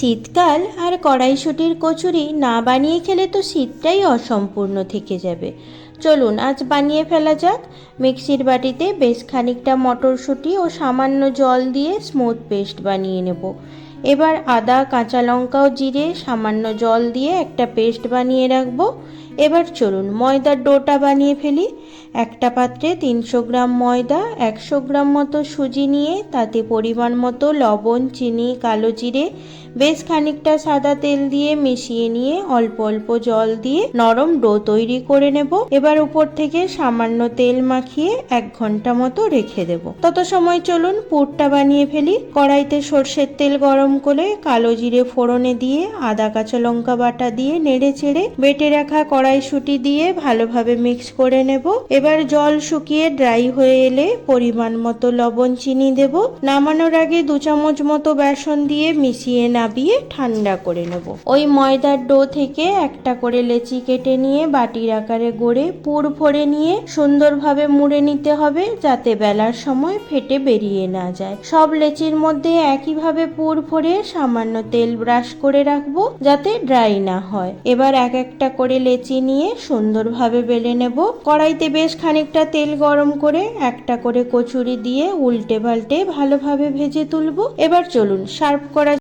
শীতকাল আর কড়াইশুটির কচুরি না বানিয়ে খেলে তো শীতটাই অসম্পূর্ণ থেকে যাবে। চলুন, আজ বানিয়ে ফেলা যাক। মিক্সির বাটিতে বেশ খানিকটা মটরশুঁটি ও সামান্য জল দিয়ে স্মুথ পেস্ট বানিয়ে নেব। এবার আদা, কাঁচা লঙ্কা ও জিরে, সামান্য জল দিয়ে একটা পেস্ট বানিয়ে রাখব। এবার চলুন ময়দার ডোটা বানিয়ে ফেলি। একটা পাত্রে তিনশো গ্রাম ময়দা, একশো গ্রাম মতো সুজি নিয়ে তাতে পরিমাণ মতো লবণ, চিনি, কালো জিরে, বেশ খানিকটা সাদা তেল দিয়ে মিশিয়ে নিয়ে অল্প অল্প জল দিয়ে নরম ডো তৈরি করে নেব। এবার উপর থেকে সামান্য তেল মাখিয়ে এক ঘণ্টা মতো রেখে দেব। তত সময় চলুন পুরটা বানিয়ে ফেলি। কড়াইতে সর্ষের তেল গরম করে কালো জিরে ফোড়নে দিয়ে আদা, কাঁচা লঙ্কা বাটা দিয়ে নেড়ে চেড়ে বেটে রাখা কড়াইশুঁটি দিয়ে ভালোভাবে মিক্স করে নেব। এবার জল শুকিয়ে ড্রাই হয়ে এলে পরিমাণ মতো লবণ, চিনি দেব। নামানোর আগে দু চামচ মতো বেসন দিয়ে মিশিয়ে নাবিয়ে ঠান্ডা করে নেব। ওই ময়দার ডো থেকে একটা করে লেচি কেটে নিয়ে বাটির আকারে গড়ে পুর ভরে নিয়ে সুন্দরভাবে মুড়ে নিতে হবে যাতে বেলার সময় ফেটে বেরিয়ে না যায়। সব লেচির মধ্যে একইভাবে পুর ভরে সামান্য তেল ব্রাশ করে রাখব যাতে ড্রাই না হয়। এবার এক একটা করে লেচি নিয়ে সুন্দরভাবে বেলে নেব। কড়াইতে বেশ খানিকটা তেল গরম করে একটা করে কচুরি দিয়ে উল্টে পাল্টে ভালোভাবে ভেজে তুলব। এবার চলুন, সার্ভ করা